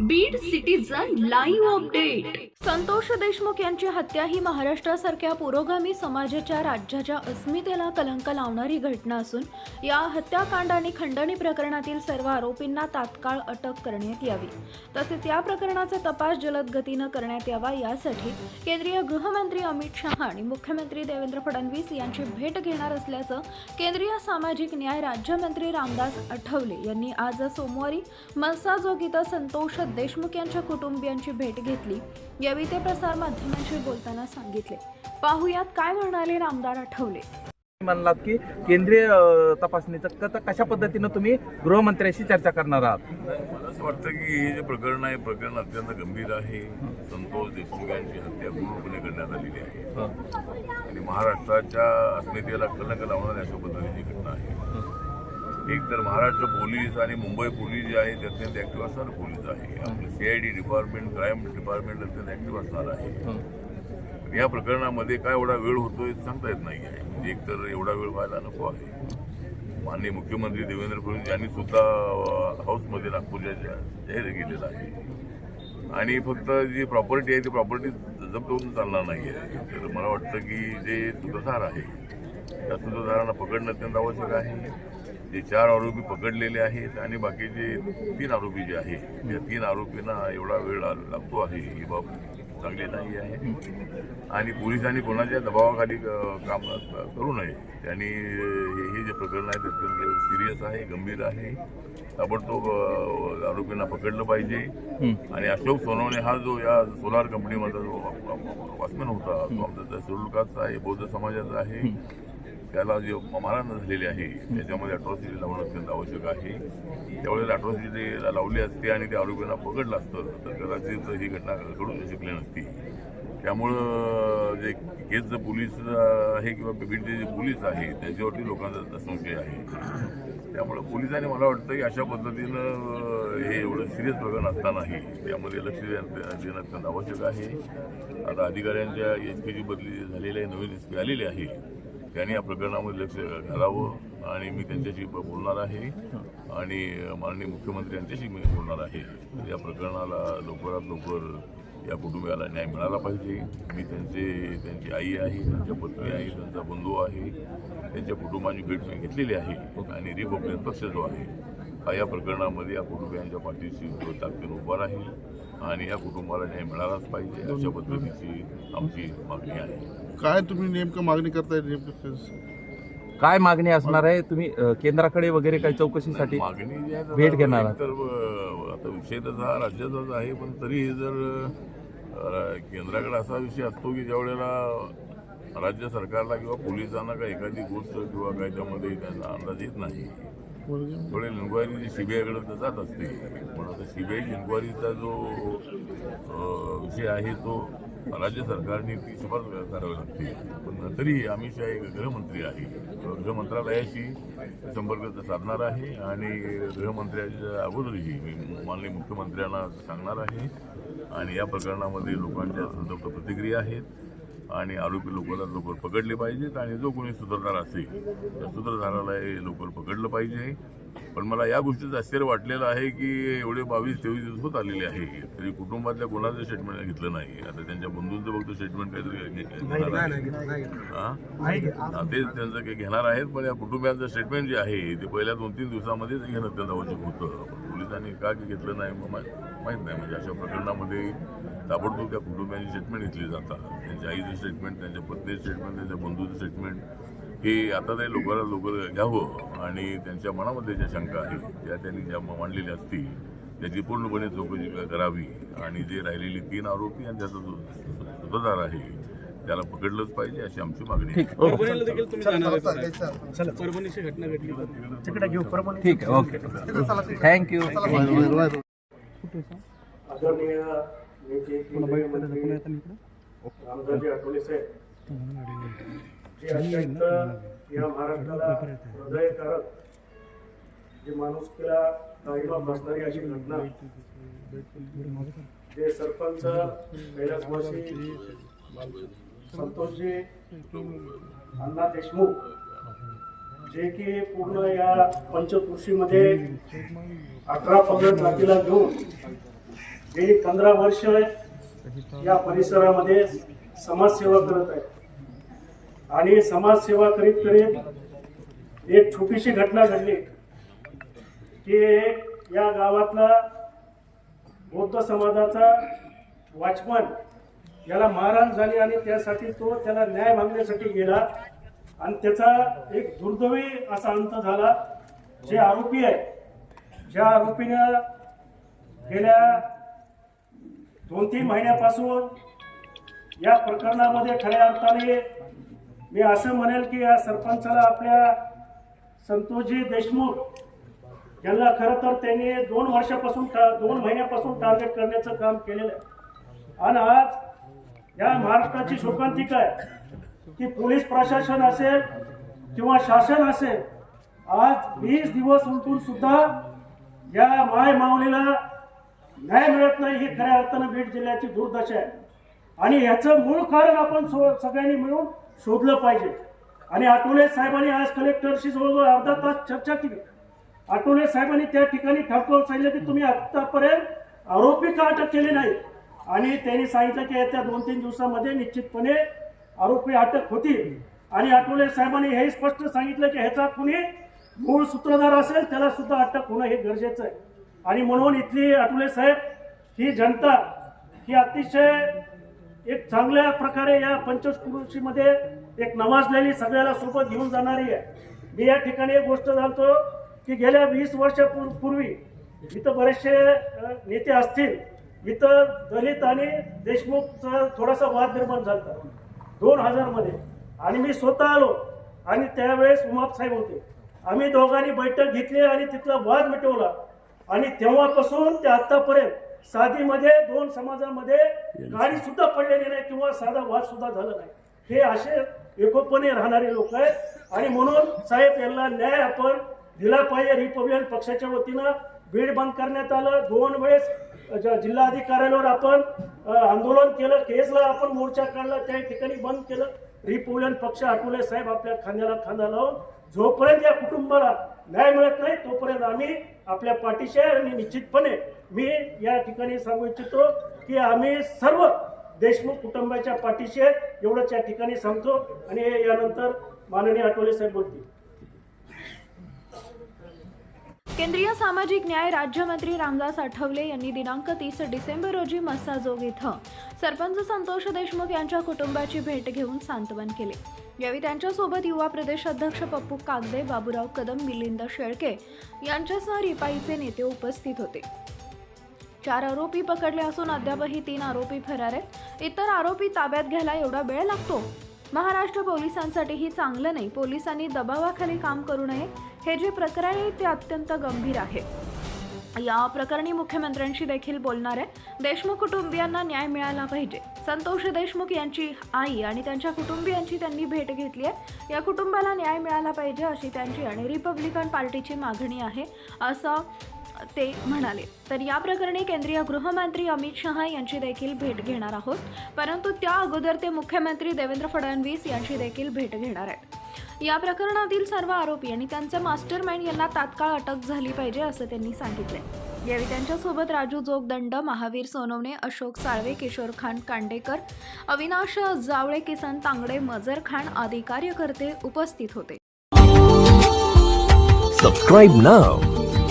Beed citizen live update Santosh Deshmukh यांची हत्या ही महाराष्ट्रासारख्या पुरोगामी समाजाच्या राज्याच्या अस्मितेला कलंक लावणारी घटना असून या हत्याकांड आणि खंडणी प्रकरणातील सर्व आरोपींना तात्काळ अटक करण्यात यावी. तसेच या प्रकरणाचा तपास जलद गतीनं करण्यात यावा यासाठी केंद्रीय गृहमंत्री अमित शहा आणि मुख्यमंत्री देवेंद्र फडणवीस यांची भेट घेणार असल्याचं केंद्रीय सामाजिक न्याय राज्यमंत्री रामदास आठवले यांनी आज सोमवारी मनसाजोग इथं संतोष देशमुख यांच्या कुटुंबियांची भेट घेतली. यावेळी ते प्रसार माध्यमांशी बोलताना सांगितले. पाहुयात काय म्हणाले रामदार आठवले. म्हणलात की केंद्रीय तपासणीचं कशा पद्धतीनं तुम्ही गृहमंत्र्याशी चर्चा करणार आहात? मला असं वाटतं की हे जे प्रकरण आहे प्रकरण अत्यंत गंभीर आहे. संतोष देशमुख यांची हत्या क्रूरपणे करण्यात आलेली आहे. आणि महाराष्ट्राच्या अस्मितेला कलंक लावणारी अशा पद्धतीची घटना आहे. एक तर महाराष्ट्र पोलीस आणि मुंबई पोलीस जे आहे ते अत्यंत ऍक्टिव्ह असणारं पोलीस आहे. आपलं सीआयडी डिपार्टमेंट क्राईम डिपार्टमेंट अत्यंत ऍक्टिव्ह असणार आहे. या प्रकरणामध्ये काय एवढा वेळ होतोय सांगता येत नाही आहे म्हणजे एकतर एवढा वेळ व्हायला नको आहे. माननीय मुख्यमंत्री देवेंद्र फडणवीस यांनी सुद्धा हाऊसमध्ये नागपूरच्या जाहीर केलेलं आहे. आणि फक्त जी प्रॉपर्टी आहे ती प्रॉपर्टी जप्त होऊन चालणार नाही आहे तर मला वाटतं की जे सूत्रधार आहे त्या सूत्रधारांना पकडणं अत्यंत आवश्यक आहे. जे चार आरोपी पकडलेले आहेत आणि बाकीचे तीन आरोपी जे आहे त्या तीन आरोपींना एवढा वेळ लागतो आहे ही बाब चांगली नाही आहे. आणि पोलिसांनी कोणाच्या दबावाखाली काम करू नये. त्यांनी हे जे प्रकरण आहे ते अत्यंत सिरियस आहे गंभीर आहे. ताबडतोब आरोपींना पकडलं पाहिजे. आणि अशोक सोनवणे हा जो या सोलार कंपनीमधला जो वॉचमॅन होता तो आमचा त्या आहे बौद्ध समाजाचा आहे. त्याला जे मारण झालेली आहे त्याच्यामध्ये अट्रॉसिटी लावणं अत्यंत आवश्यक आहे. त्यावेळेला अट्रॉसिटी लावली असती आणि त्या आरोपींना पकडलं असतं तर कदाचित ही घटना घडून शकली नसती. त्यामुळं जे केसचं पोलीस आहे किंवा बीडचे जे पोलीस आहे त्यांच्यावरती लोकांचा संशय आहे. त्यामुळं पोलिसांनी मला वाटतं की अशा पद्धतीनं हे एवढं सिरियस प्रकरण असतानाही त्यामध्ये लक्ष देणं अत्यंत आवश्यक आहे. आता अधिकाऱ्यांच्या एस पीची बदली झालेली आहे नवीन एस पी आलेली आहे. त्यांनी या प्रकरणामध्ये लक्ष घालावं आणि मी त्यांच्याशी बोलणार आहे आणि माननीय मुख्यमंत्री यांच्याशी मी बोलणार आहे. या प्रकरणाला लवकरात लवकर या कुटुंबियाला न्याय मिळाला पाहिजे. मी त्यांचे त्यांची आई आहे त्यांच्या पत्नी आहे त्यांचा बंधू आहे त्यांच्या कुटुंबाची भेट घेतलेली आहे आणि रिपब्लिकन पक्ष जो आहे हा या प्रकरणामध्ये या कुटुंबियांच्या पाठीशी ताकदीने उभा राहील आणि या कुटुंबाला न्याय मिळालाच पाहिजे अशा पद्धतीची आमची मागणी आहे काय तुम्ही नेमकं मागणी करताय नेमकं? काय मागणी असणार आहे तुम्ही केंद्राकडे वगैरे काही चौकशीसाठी मागणी भेट घेणार. तर आता विषय तसा राज्याचाच आहे पण तरी जर केंद्राकडे असा विषय असतो की ज्या वेळेला राज्य सरकारला किंवा पोलिसांना काही एखादी गोष्ट किंवा काही त्यामध्ये त्यांचा अंदाज येत नाही थोडे इन्क्वायरी सीबीआयकडे तर जात असते. पण आता सीबीआयची इन्क्वायरीचा जो विषय आहे तो राज्य सरकारने ती शिफारस करावी लागते. पण तरी अमित शहा एक गृहमंत्री आहे. गृहमंत्रालयाशी संपर्क साधणार आहे आणि गृहमंत्र्याच्या अगोदरही मी माननीय मुख्यमंत्र्यांना सांगणार आहे. आणि या प्रकरणामध्ये लोकांच्या संतप्त प्रतिक्रिया आहेत. आणि आरोपी लवकरात लवकर पकडले पाहिजेत आणि जो कोणी सूत्रधार असेल त्या सूत्रधाराला हे लवकर पकडलं पाहिजे. पण मला या गोष्टीचं आश्चर्य वाटलेलं आहे की एवढे बावीस तेवीस दिवस होत आलेले आहे तरी कुटुंबातल्या कोणाचं स्टेटमेंट घेतलं नाही. आता त्यांच्या बंधूंचं बघतो स्टेटमेंट काहीतरी घेणार तेच त्यांचं काही घेणार आहेत पण या कुटुंबियांचं स्टेटमेंट जे आहे ते पहिल्या दोन तीन दिवसामध्येच घेणं अत्यंत आवश्यक होतं. पोलिसांनी का की घेतलं नाही मग माहीत नाही म्हणजे अशा प्रकरणामध्ये ताबडतोब त्या कुटुंबियांची स्टेटमेंट घेतली जातात त्यांच्या आईचं स्टेटमेंट त्यांच्या पत्नीचं स्टेटमेंट त्यांच्या बंधूचं स्टेटमेंट हे आता ते लवकरात लवकर घ्यावं आणि त्यांच्या मनामध्ये ज्या शंका आहेत त्या त्यांनी ज्या मांडलेल्या असतील त्याची पूर्णपणे चौकशी करावी आणि जे राहिलेली तीन आरोपी आणि त्याचा जो सूत्रधार आहे त्याला पकडलंच पाहिजे अशी आमची मागणी आहे. परभणीला देखील तुम्ही जाणार आहे साहेब. परभणीची घटना घडली ठीक आहे. ओके. थँक्यू आदरणीय नेते केंद्रीय मंत्री रामदासजी आठवले साहेब. जे अत्यंत या महाराष्ट्राला हृदयकारक जे माणुसकीला काळीमा बसणारी अशी घटना जे सरपंच कैलासवासी संतोषजी अण्णा देशमुख जे की पूर्ण या पंचकृषीमध्ये अठरा पंधरा जातीला घेऊन गेली पंधरा वर्ष या परिसरामध्ये समाजसेवा करत आहे आणि समाजसेवा करीत करीत एक छोटीशी घटना घडली. की या गावातला बौद्ध समाजाचा वाचमन याला मारहाण झाली आणि त्यासाठी तो त्याला न्याय मागण्यासाठी गेला. आणि त्याचा एक दुर्दैवी असा अंत झाला. जे आरोपी आहे ज्या आरोपीनं गेल्या दोन तीन महिन्यापासून या प्रकरणामध्ये खऱ्या अर्थाने मी असं म्हणेल की या सरपंचाला आपल्या संतोषजी देशमुख यांना खरं तर त्यांनी दोन वर्षापासून दोन महिन्यापासून टार्गेट करण्याचं काम केलेलं आहे. आणि आज या महाराष्ट्राची शोकांतिका आहे की पोलीस प्रशासन असेल किंवा शासन असेल आज वीस दिवस उलटून सुद्धा या माय माऊलीला न्याय मिळत नाही ही खऱ्या अर्थानं बीड जिल्ह्याची दुर्दशा आहे. आणि याचं मूळ कारण आपण सगळ्यांनी मिळून शोधलं पाहिजे. आणि आठवले साहेबांनी आज कलेक्टरशी जवळजवळ अर्धा तास चर्चा केली. आठवले साहेबांनी त्या ठिकाणी ठाकूर सांगितलं की तुम्ही आतापर्यंत आरोपी का अटक केले नाही? आणि त्यांनी सांगितलं की येत्या दोन तीन दिवसामध्ये निश्चितपणे आरोपी अटक होतील. आणि आठवले साहेबांनी हे स्पष्ट सांगितलं की ह्याचा कुणी मूळ सूत्रधार असेल त्याला सुद्धा अटक होणं हे गरजेचं आहे. आणि म्हणून इथली आठवले साहेब ही जनता ही अतिशय एक चांगल्या प्रकारे या पंचकृषीमध्ये एक नवाजलेली सगळ्याला सोबत घेऊन जाणारी आहे. मी या ठिकाणी एक गोष्ट सांगतो की गेल्या वीस वर्षापूर्वी इथं बरेचसे नेते असतील इथं दलित आणि देशमुखचा थोडासा वाद निर्माण झाला दोन हजारमध्ये. आणि मी स्वतः आलो आणि त्यावेळेस उमाप साहेब होते. आम्ही दोघांनी बैठक घेतली आणि तिथला वाद मिटवला. आणि तेव्हापासून ते आतापर्यंत साधीमध्ये दोन समाजामध्ये गाडी सुद्धा पडलेली नाही किंवा साधा वाद सुद्धा झाला नाही. हे असे एकोपणे राहणारे लोक आहेत. आणि म्हणून साहेब यांना न्याय आपण दिला पाहिजे. रिपब्लिकन पक्षाच्या वतीनं बीड बंद करण्यात आलं. दोन वेळेस जिल्हाधिकाऱ्यांवर आपण आंदोलन केलं केसला आपण मोर्चा काढला त्या ठिकाणी बंद केलं. रिपब्लिकन पक्ष आठवले साहेब आपल्या खांद्याला खांदा लावून जोपर्यंत या कुटुंबाला न्याय मिळत नाही तोपर्यंत आम्ही आपल्या पाठीशी आहे आणि निश्चितपणे मी या ठिकाणी सांगू इच्छितो की आम्ही सर्व देशमुख कुटुंबाच्या पाठीशी आहे एवढंच या ठिकाणी सांगतो. आणि यानंतर माननीय आठवले साहेब बोलतील. केंद्रीय सामाजिक न्याय राज्यमंत्री रामदास आठवले यांनी दिनांक तीस डिसेंबर रोजी मस्साजोग इथं सरपंच संतोष देशमुख यांच्या कुटुंबाची भेट घेऊन सांत्वन केले. यावेळी त्यांच्यासोबत युवा प्रदेश अध्यक्ष पप्पू कागदे बाबूराव कदम मिलिंद शेळके यांच्यासह रिपाईचे नेते उपस्थित होते. चार आरोपी पकडले असून अद्यापही तीन आरोपी फरार आहेत. इतर आरोपी ताब्यात घ्यायला एवढा वेळ लागतो? महाराष्ट्र पोलिसांसाठीही चांगलं नाही. पोलिसांनी दबावाखाली काम करू नये. हे जे प्रकरण आहे ते अत्यंत गंभीर आहे. या प्रकरणी मुख्यमंत्र्यांशी देखील बोलणार आहे. देशमुख कुटुंबियांना न्याय मिळाला पाहिजे. संतोष देशमुख यांची आई आणि त्यांच्या कुटुंबियांची त्यांनी भेट घेतली आहे. या कुटुंबाला न्याय मिळाला पाहिजे अशी त्यांची आणि रिपब्लिकन पार्टीची मागणी आहे. असं ते म्हणाले. तर या प्रकरणी केंद्रीय गृहमंत्री अमित शहा यांची देखील भेट घेणार आहोत. परंतु त्या अगोदर ते मुख्यमंत्री देवेंद्र फडणवीस यांची देखील भेट घेणार आहेत. या प्रकरणातील सर्व आरोपी आणि त्यांचे मास्टर माइंड यांना तात्काळ अटक झाली पाहिजे असं त्यांनी सांगितले यावेळी त्यांच्यासोबत राजू जोगदंड महावीर सोनवणे अशोक साळवे किशोर खान कांडेकर अविनाश जावळे किसन तांगडे मजर खान आदी कार्यकर्ते उपस्थित होते. Subscribe now